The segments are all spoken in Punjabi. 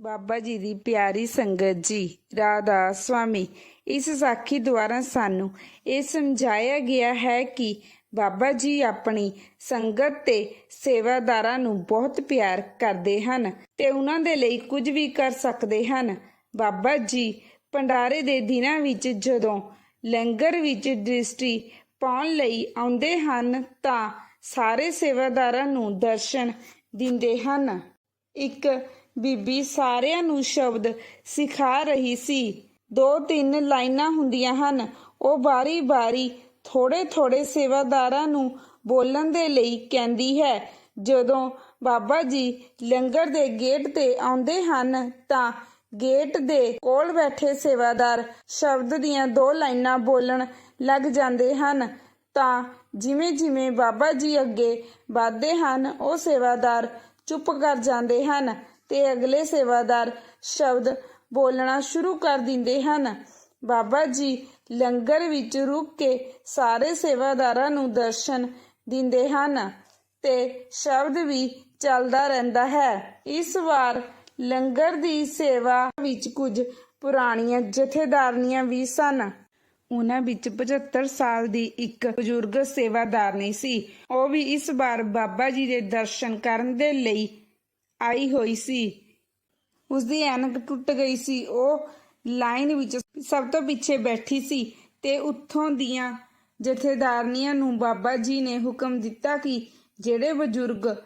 ਬਾਬਾ ਜੀ ਦੀ ਪਿਆਰੀ ਸੰਗਤ ਜੀ, ਰਾਧਾ ਸਵਾਮੀ ਇਸ ਸਾਖੀ ਦੁਆਰਾ ਸਾਨੂੰ ਇਹ ਸਮਝਾਇਆ ਗਿਆ ਹੈ ਕਿ ਬਾਬਾ ਜੀ ਆਪਣੀ ਸੰਗਤ ਤੇ ਸੇਵਾਦਾਰਾਂ ਨੂੰ ਬਹੁਤ ਪਿਆਰ ਕਰਦੇ ਹਨ ਤੇ ਉਹਨਾਂ ਦੇ ਲਈ ਕੁਝ ਵੀ ਕਰ ਸਕਦੇ ਹਨ। ਬਾਬਾ ਜੀ ਭੰਡਾਰੇ ਦੇ ਦਿਨਾਂ ਵਿੱਚ ਜਦੋਂ ਲੰਗਰ ਵਿੱਚ ਦ੍ਰਿਸ਼ਟੀ ਪਾਉਣ ਲਈ ਆਉਂਦੇ ਹਨ ਤਾਂ ਸਾਰੇ ਸੇਵਾਦਾਰਾਂ ਨੂੰ ਦਰਸ਼ਨ ਦਿੰਦੇ ਹਨ। ਇੱਕ ਬੀਬੀ ਸਾਰਿਆਂ ਨੂੰ ਸ਼ਬਦ ਸਿਖਾ ਰਹੀ ਸੀ। ਦੋ ਤਿੰਨ ਲਾਈਨਾਂ ਹੁੰਦੀਆਂ ਹਨ। ਉਹ ਬਾਰੀ-ਬਾਰੀ ਥੋੜੇ-ਥੋੜੇ ਸੇਵਾਦਾਰਾਂ ਨੂੰ ਬੋਲਣ ਦੇ ਲਈ ਕਹਿੰਦੀ ਹੈ। ਜਦੋਂ ਬਾਬਾ ਜੀ ਲੰਗਰ ਦੇ ਗੇਟ ਤੇ ਆਉਂਦੇ ਹਨ, ਤਾਂ ਗੇਟ ਦੇ ਕੋਲ ਬੈਠੇ ਸੇਵਾਦਾਰ ਸ਼ਬਦ ਦੀਆਂ ਦੋ ਲਾਈਨਾਂ ਬੋਲਣ ਲੱਗ ਜਾਂਦੇ ਹਨ। ਤਾਂ ਜਿਵੇਂ ਜਿਵੇਂ ਬਾਬਾ ਜੀ ਅੱਗੇ ਵਧਦੇ ਹਨ, ਉਹ ਸੇਵਾਦਾਰ ਚੁੱਪ ਕਰ ਜਾਂਦੇ ਹਨ ਤੇ ਅਗਲੇ ਸੇਵਾਦਾਰ ਸ਼ਬਦ ਬੋਲਣਾ ਸ਼ੁਰੂ ਕਰ ਦਿੰਦੇ ਹਨ। ਬਾਬਾ ਜੀ ਲੰਗਰ ਵਿੱਚ ਰੁਕ ਕੇ ਸਾਰੇ ਸੇਵਾਦਾਰਾਂ ਨੂੰ ਦਰਸ਼ਨ ਦਿੰਦੇ ਹਨ ਤੇ ਸ਼ਬਦ ਵੀ ਚੱਲਦਾ ਰਹਿੰਦਾ ਹੈ। ਇਸ ਵਾਰ ਲੰਗਰ ਦੀ ਸੇਵਾ ਵਿੱਚ ਕੁਝ ਪੁਰਾਣੀਆਂ ਜਥੇਦਾਰਨੀਆਂ ਵੀ ਸਨ। ਉਹਨਾਂ ਵਿੱਚ 75 ਸਾਲ ਦੀ ਇੱਕ ਬਜ਼ੁਰਗ ਸੇਵਾਦਾਰਨੀ ਸੀ। ਉਹ ਵੀ ਇਸ ਵਾਰ ਬਾਬਾ ਜੀ ਦੇ ਦਰਸ਼ਨ ਕਰਨ ਦੇ ਲਈ ਆਈ ਹੋਈ ਸੀ। ਉਸ ਦੀ ਐਨਕ ਟੁੱਟ ਗਈ ਸੀ। ਉਹ ਲਾਈਨ ਵਿੱਚ ਸਭ ਤੋਂ ਪਿੱਛੇ ਬੈਠੀ ਸੀ ਤੇ ਉੱਥੋਂ ਦੀਆਂ ਜਥੇਦਾਰਨੀਆਂ ਨੂੰ ਬਾਬਾ ਜੀ ਨੇ ਹੁਕਮ ਦਿੱਤਾ ਕਿ ਜਿਹੜੇ ਬਜ਼ੁਰਗ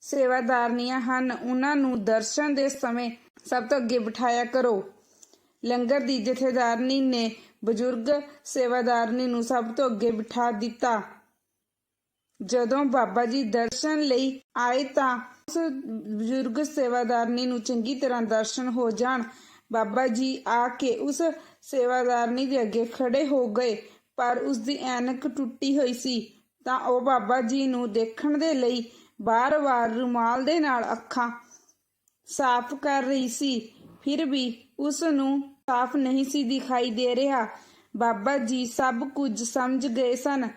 ਸੇਵਾਦਾਰਨੀਆਂ ਹਨ, ਉਹਨਾਂ ਨੂੰ ਦਰਸ਼ਨ ਦੇ ਸਮੇਂ ਸਭ ਤੋਂ ਅੱਗੇ ਬਿਠਾਇਆ ਕਰੋ। ਲੰਗਰ ਦੀ ਜਥੇਦਾਰਨੀ ਨੇ ਬਜ਼ੁਰਗ ਸੇਵਾਦਾਰਨੀ ਨੂੰ ਸਭ ਤੋਂ ਅੱਗੇ ਬਿਠਾ ਦਿੱਤਾ। ਜਦੋਂ ਬਾਬਾ ਜੀ ਦਰਸ਼ਨ ਲਈ ਆਏ ਤਾਂ ਉਸ ਬਜ਼ੁਰਗ ਸੇਵਾਦਾਰਨੀ ਨੂੰ ਚੰਗੀ ਤਰ੍ਹਾਂ ਦਰਸ਼ਨ ਹੋ ਜਾਣ। ਬਾਬਾ ਜੀ ਆ ਕੇ ਉਸ ਸੇਵਾਦਾਰਨੀ ਦੇ ਅੱਗੇ ਖੜੇ ਹੋ ਗਏ, ਪਰ ਉਸ ਦੀ ਐਨਕ ਟੁੱਟੀ ਹੋਈ ਸੀ। ਤਾਂ ਉਹ ਬਾਬਾ ਜੀ ਨੂੰ ਦੇਖਣ ਦੇ ਲਈ ਬਾਰ-ਬਾਰ ਰੁਮਾਲ ਦੇ ਨਾਲ ਅੱਖਾਂ ਸਾਫ਼ ਕਰ ਰਹੀ ਸੀ। ਫਿਰ ਵੀ ਉਸ ਨੂੰ ਸਾਫ਼ ਨਹੀਂ ਸੀ ਦਿਖਾਈ ਦੇ ਰਿਹਾ। ਬਾਬਾ ਜੀ ਸਭ ਕੁਝ ਸਮਝ ਗਏ ਸਨ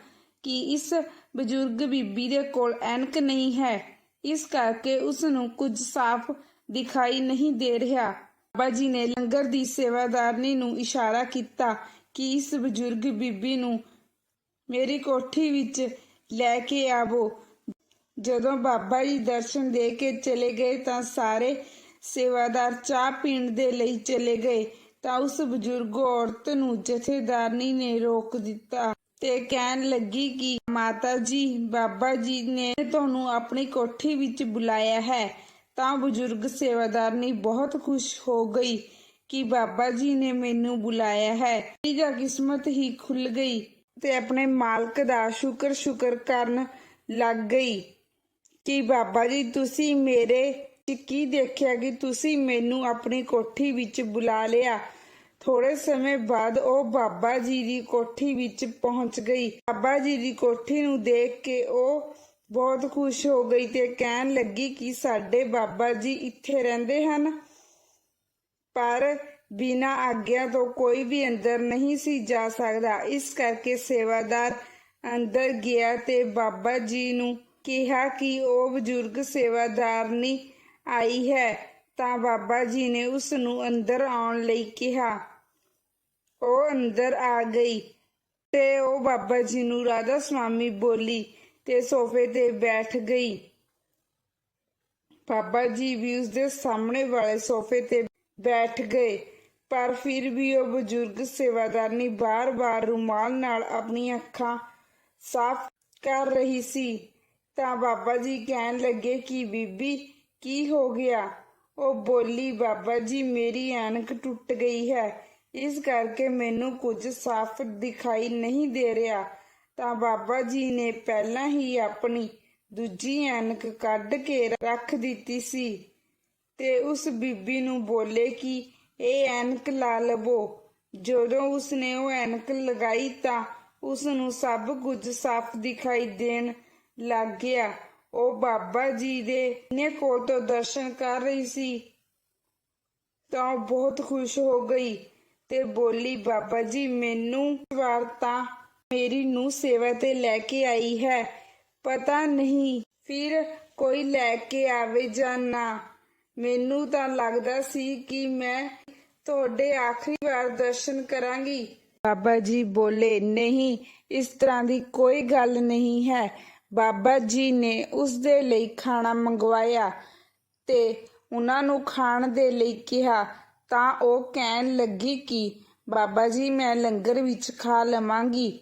ਕਿ ਇਸ ਬਜ਼ੁਰਗ ਬੀਬੀ ਦੇ ਕੋਲ ਐਨਕ ਨਹੀਂ ਹੈ। ਇਸ ਕਰਕੇ ਉਸ ਨੂੰ ਕੁਝ ਸਾਫ਼ ਦਿਖਾਈ ਨਹੀਂ ਦੇ ਰਿਹਾ। ਬਾਬਾ ਜੀ ਨੇ ਲੰਗਰ ਦੀ ਸੇਵਾਦਾਰਨੀ ਨੂੰ ਇਸ਼ਾਰਾ ਕੀਤਾ ਕਿ ਇਸ ਬਜ਼ੁਰਗ ਬੀਬੀ ਨੂੰ ਮੇਰੀ ਕੋਠੀ ਵਿੱਚ ਲੈ ਕੇ ਆਵੋ। ਜਦੋਂ ਬਾਬਾ ਜੀ ਦਰਸ਼ਨ ਦੇ ਕੇ ਚਲੇ ਗਏ ਤਾਂ ਸਾਰੇ ਸੇਵਾਦਾਰ ਚਾਹ ਪੀਣ ਦੇ ਲਈ ਚਲੇ ਗਏ। ਤਾਂ ਉਸ ਬਜ਼ੁਰਗ ਔਰਤ ਨੂੰ ਜਥੇਦਾਰਨੀ ਨੇ ਰੋਕ ਦਿੱਤਾ ਤੇ ਕਹਿਣ ਲੱਗੀ ਕਿ ਮਾਤਾ ਜੀ, ਬਾਬਾ ਜੀ ਨੇ ਤੁਹਾਨੂੰ ਆਪਣੀ ਕੋਠੀ ਵਿੱਚ ਬੁਲਾਇਆ ਹੈ। ਤਾਂ ਬਜ਼ੁਰਗ ਸੇਵਾਦਾਰਨੀ ਬਹੁਤ ਖੁਸ਼ ਹੋ ਗਈ ਕਿ ਬਾਬਾ ਜੀ ਨੇ ਮੈਨੂੰ ਬੁਲਾਇਆ ਹੈ। ਤੀਜਾ ਕਿਸਮਤ ਹੀ ਖੁੱਲ ਗਈ ਤੇ ਆਪਣੇ ਮਾਲਕ ਦਾ ਸ਼ੁਕਰ ਸ਼ੁਕਰ ਕਰਨ ਲੱਗ ਗਈ ਕਿ ਬਾਬਾ ਜੀ, ਤੁਸੀਂ ਮੇਰੇ ਕੀ ਦੇਖਿਆ ਕਿ ਤੁਸੀਂ ਮੈਨੂੰ ਆਪਣੀ ਕੋਠੀ ਵਿੱਚ ਬੁਲਾ ਲਿਆ? ਥੋੜੇ ਸਮੇਂ ਬਾਅਦ ਉਹ ਬਾਬਾ ਜੀ ਦੀ ਕੋਠੀ ਵਿੱਚ ਪਹੁੰਚ ਗਈ। ਬਾਬਾ ਜੀ ਦੀ ਕੋਠੀ ਨੂੰ ਦੇਖ ਕੇ ਉਹ ਬਹੁਤ ਖੁਸ਼ ਹੋ ਗਈ ਤੇ ਕਹਿਣ ਲੱਗੀ ਕਿ ਸਾਡੇ ਬਾਬਾ ਜੀ ਇੱਥੇ ਰਹਿੰਦੇ ਹਨ, ਪਰ ਬਿਨਾ ਆਗਿਆ ਤੋਂ ਕੋਈ ਵੀ ਅੰਦਰ ਨਹੀਂ ਸੀ ਜਾ ਸਕਦਾ। ਇਸ ਕਰਕੇ ਸੇਵਾਦਾਰ ਅੰਦਰ ਗਿਆ ਤੇ ਬਾਬਾ ਜੀ ਨੂੰ ਕਿਹਾ ਕਿ ਉਹ ਬਜ਼ੁਰਗ ਸੇਵਾਦਾਰਨੀ ਆਈ ਹੈ, ਤਾਂ ਬਾਬਾ ਜੀ ਨੇ ਉਸ ਨੂੰ ਅੰਦਰ ਆਉਣ ਲਈ ਕਿਹਾ। ਉਹ ਅੰਦਰ ਆ ਗਈ ਤੇ ਉਹ ਬਾਬਾ ਜੀ ਨੂੰ ਰਾਧਾ ਸਵਾਮੀ ਬੋਲੀ ਤੇ ਸੋਫੇ ਤੇ ਬੈਠ ਗਈ। ਬਾਬਾ ਜੀ ਵੀ ਉਸ ਦੇ ਸਾਹਮਣੇ ਵਾਲੇ ਸੋਫੇ ਤੇ ਬੈਠ ਗਏ, ਪਰ ਫਿਰ ਵੀ ਉਹ ਬਜ਼ੁਰਗ ਸੇਵਾਦਾਰਨੀ ਬਾਰ-ਬਾਰ ਰੁਮਾਲ ਨਾਲ ਆਪਣੀ ਅੱਖਾਂ ਸਾਫ਼ ਕਰ ਰਹੀ ਸੀ। ਤਾਂ ਬਾਬਾ ਜੀ ਕਹਿਣ ਲੱਗੇ ਕਿ ਬੀਬੀ ਕੀ ਹੋ ਗਿਆ? ਉਹ ਬੋਲੀ, ਬਾਬਾ ਜੀ, ਮੇਰੀ ਐਨਕ ਟੁੱਟ ਗਈ ਹੈ। ਇਸ ਕਰਕੇ ਮੈਨੂੰ ਕੁਝ ਸਾਫ਼ ਦਿਖਾਈ ਨਹੀਂ ਦੇ ਰਿਹਾ। ਤਾਂ ਬਾਬਾ ਜੀ ਨੇ ਪਹਿਲਾਂ ਹੀ ਆਪਣੀ ਦੂਜੀ ਐਨਕ ਕੱਢ ਕੇ ਰੱਖ ਦਿੱਤੀ ਸੀ ਤੇ ਉਸ ਬੀਬੀ ਨੂੰ ਬੋਲੇ ਕਿ, ਇਹ ਐਨਕ ਲਾ ਲਵੋ। ਜਦੋਂ ਉਸਨੇ ਉਹ ਐਨਕ ਲਗਾਈ ਤਾਂ ਉਸ ਨੂੰ ਸਭ ਕੁਝ ਸਾਫ਼ ਦਿਖਾਈ ਦੇਣ ਲੱਗ ਗਿਆ। ਉਹ ਬਾਬਾ ਜੀ ਦੇ ਨੇ ਕੋਲ ਤੋਂ ਦਰਸ਼ਨ ਕਰ ਰਹੀ ਸੀ, ਤਾਂ ਉਹ ਬਹੁਤ ਖੁਸ਼ ਹੋ ਗਈ ਤੇ ਬੋਲੀ, ਬਾਬਾ ਜੀ, ਮੈਨੂੰ ਵਾਰ ਤਾਂ ਮੇਰੀ ਨੂੰ ਸੇਵਾ ਤੇ ਲੈ ਕੇ ਆਈ ਹੈ। ਪਤਾ ਨਹੀਂ ਫਿਰ ਕੋਈ ਲੈ ਕੇ ਆਵੇ ਜਾਂ ਨਾ। ਮੈਨੂੰ ਤਾਂ ਲੱਗਦਾ ਸੀ ਕਿ ਮੈਂ ਤੁਹਾਡੇ ਆਖਰੀ ਵਾਰ ਦਰਸ਼ਨ ਕਰਾਂਗੀ। ਬਾਬਾ ਜੀ ਬੋਲੇ, ਨਹੀਂ, ਇਸ ਤਰ੍ਹਾਂ ਦੀ ਕੋਈ ਗੱਲ ਨਹੀਂ ਹੈ। ਬਾਬਾ ਜੀ ਨੇ ਉਸ ਦੇ ਲਈ ਖਾਣਾ ਮੰਗਵਾਇਆ ਤੇ ਉਹਨਾਂ ਨੂੰ ਖਾਣ ਦੇ ਲਈ ਕਿਹਾ, ਤਾਂ ਉਹ ਕਹਿਣ ਲੱਗੀ ਕਿ, ਬਾਬਾ ਜੀ, ਮੈਂ ਲੰਗਰ ਵਿੱਚ ਖਾ ਲਵਾਂਗੀ।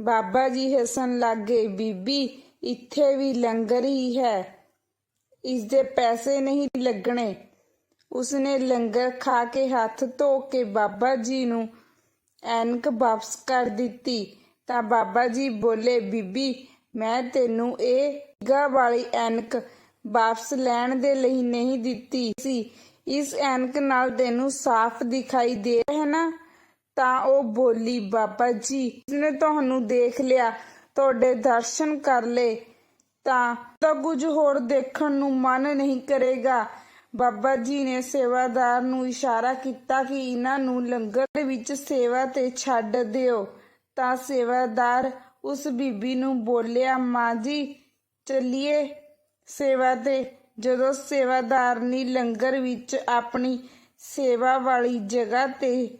ਬਾਬਾ ਜੀ ਹੱਸਣ ਲੱਗੇ, ਬੀਬੀ, ਇੱਥੇ ਵੀ ਲੰਗਰ ਹੀ ਹੈ। ਇਸ ਦੇ ਪੈਸੇ ਨਹੀਂ ਲੱਗਣੇ। ਉਸਨੇ ਲੰਗਰ ਖਾ ਕੇ ਹੱਥ ਧੋ ਕੇ ਬਾਬਾ ਜੀ ਨੂੰ ਐਨਕ ਵਾਪਸ ਕਰ ਦਿੱਤੀ। ਤਾਂ ਬਾਬਾ ਜੀ ਬੋਲੇ, ਬੀਬੀ ਮੈਂ ਤੈਨੂੰ ਇਹ ਗਾ ਵਾਲੀ ਐਨਕ ਵਾਪਸ ਲੈਣ ਦੇ ਲਈ ਨਹੀਂ ਦਿੱਤੀ ਸੀ। ਇਸ ਐਨਕ ਨਾਲ ਤੈਨੂੰ ਸਾਫ਼ ਦਿਖਾਈ ਦੇ ਰਿਹਾ ਹੈ ਨਾ? ਤਾਂ ਉਹ ਬੋਲੀ, ਬਾਬਾ ਜੀ ਇਸਨੇ ਤੁਹਾਨੂੰ ਦੇਖ ਲਿਆ, ਤੁਹਾਡੇ ਦਰਸ਼ਨ ਕਰ ਲਏ। ਤਾਂ ਤਾਂ ਕੁਝ ਹੋਰ ਦੇਖਣ ਨੂੰ ਮਨ ਨਹੀਂ ਕਰੇਗਾ। ਬਾਬਾ ਜੀ ਨੇ ਸੇਵਾਦਾਰ ਨੂੰ ਇਸ਼ਾਰਾ ਕੀਤਾ ਕਿ ਇਹਨਾਂ ਨੂੰ ਲੰਗਰ ਵਿੱਚ ਸੇਵਾ ਤੇ ਛੱਡ ਦਿਓ। ਤਾਂ ਸੇਵਾਦਾਰ ਉਸ ਬੀਬੀ ਨੂੰ ਬੋਲਿਆ, ਮਾਂ ਜੀ, ਚੱਲੀਏ ਸੇਵਾ ਤੇ। ਜਦੋਂ ਸੇਵਾਦਾਰਨੀ ਲੰਗਰ ਵਿੱਚ ਆਪਣੀ ਸੇਵਾ ਵਾਲੀ ਜਗ੍ਹਾ ਤੇ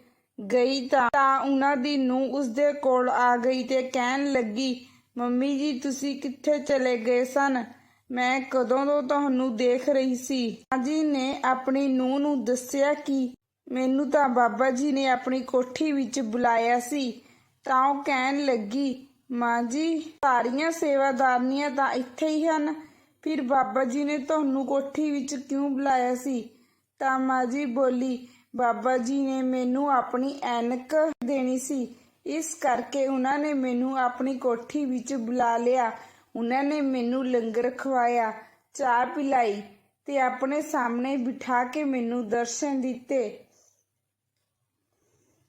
ਗਈ ਤਾਂ ਉਹਨਾਂ ਦੀ ਨੂੰ ਉਸਦੇ ਕੋਲ ਆ ਗਈ ਤੇ ਕਹਿਣ ਲੱਗੀ, ਮੰਮੀ ਜੀ, ਤੁਸੀਂ ਕਿੱਥੇ ਚਲੇ ਗਏ ਸਨ? ਮੈਂ ਕਦੋਂ ਤੋਂ ਤੁਹਾਨੂੰ ਦੇਖ ਰਹੀ ਸੀ? ਮਾਂ ਜੀ ਨੇ ਆਪਣੀ ਨੂੰਹ ਨੂੰ ਦੱਸਿਆ ਕਿ ਮੈਨੂੰ ਤਾਂ ਬਾਬਾ ਜੀ ਨੇ ਆਪਣੀ ਕੋਠੀ ਵਿੱਚ ਬੁਲਾਇਆ ਸੀ। ਤਾਂ ਉਹ ਕਹਿਣ ਲੱਗੀ ਮਾਂ ਜੀ, ਸਾਰੀਆਂ ਸੇਵਾਦਾਰਨੀਆਂ ਤਾਂ ਇੱਥੇ ਹੀ ਹਨ। ਫਿਰ ਬਾਬਾ ਜੀ ਨੇ ਤੁਹਾਨੂੰ ਕੋਠੀ ਵਿੱਚ ਕਿਉਂ ਬੁਲਾਇਆ ਸੀ? ਤਾਂ ਮਾਂ ਜੀ ਬੋਲੀ, ਬਾਬਾ ਜੀ ਨੇ ਮੈਨੂੰ ਆਪਣੀ ਐਨਕ ਦੇਣੀ ਸੀ। ਇਸ ਕਰਕੇ ਉਹਨਾਂ ਨੇ ਮੈਨੂੰ ਆਪਣੀ ਕੋਠੀ ਵਿੱਚ ਬੁਲਾ ਲਿਆ। ਉਹਨਾਂ ਨੇ ਮੈਨੂੰ ਲੰਗਰ ਖਵਾਇਆ, ਚਾਹ ਪਿਲਾਈ ਤੇ ਆਪਣੇ ਸਾਹਮਣੇ ਬਿਠਾ ਕੇ ਮੈਨੂੰ ਦਰਸ਼ਨ ਦਿੱਤੇ।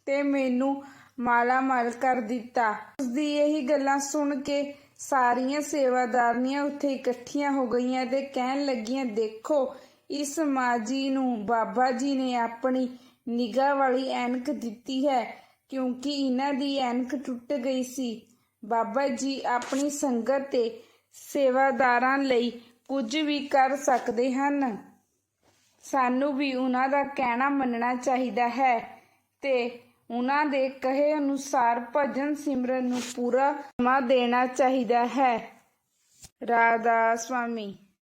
ਤੇ ਮੈਨੂੰ ਮਾਲਾਮਾਲ ਕਰ ਦਿੱਤਾ। ਉਸਦੀ ਇਹੀ ਗੱਲਾਂ ਸੁਣ ਕੇ ਸਾਰੀਆਂ ਸੇਵਾਦਾਰਨੀਆਂ ਉੱਥੇ ਇਕੱਠੀਆਂ ਹੋ ਗਈਆਂ ਤੇ ਕਹਿਣ ਲੱਗੀਆਂ, ਦੇਖੋ, ਇਸ ਮਾਂ ਜੀ ਨੂੰ, ਬਾਬਾ ਜੀ ਨੇ ਆਪਣੀ ਨਿਗਾਹ ਵਾਲੀ ਐਨਕ ਦਿੱਤੀ ਹੈ, ਕਿਉਂਕਿ ਇਹਨਾਂ ਦੀ ਐਨਕ ਟੁੱਟ ਗਈ ਸੀ। ਬਾਬਾ ਜੀ ਆਪਣੀ ਸੰਗਤ ਤੇ ਸੇਵਾਦਾਰਾਂ ਲਈ ਕੁਝ ਵੀ ਕਰ ਸਕਦੇ ਹਨ। ਸਾਨੂੰ ਵੀ ਉਹਨਾਂ ਦਾ ਕਹਿਣਾ ਮੰਨਣਾ ਚਾਹੀਦਾ ਹੈ ਤੇ ਉਹਨਾਂ ਦੇ ਕਹੇ ਅਨੁਸਾਰ ਭਜਨ ਸਿਮਰਨ ਨੂੰ ਪੂਰਾ ਸਮਾਂ ਦੇਣਾ ਚਾਹੀਦਾ ਹੈ। ਰਾਧਾ ਸੁਆਮੀ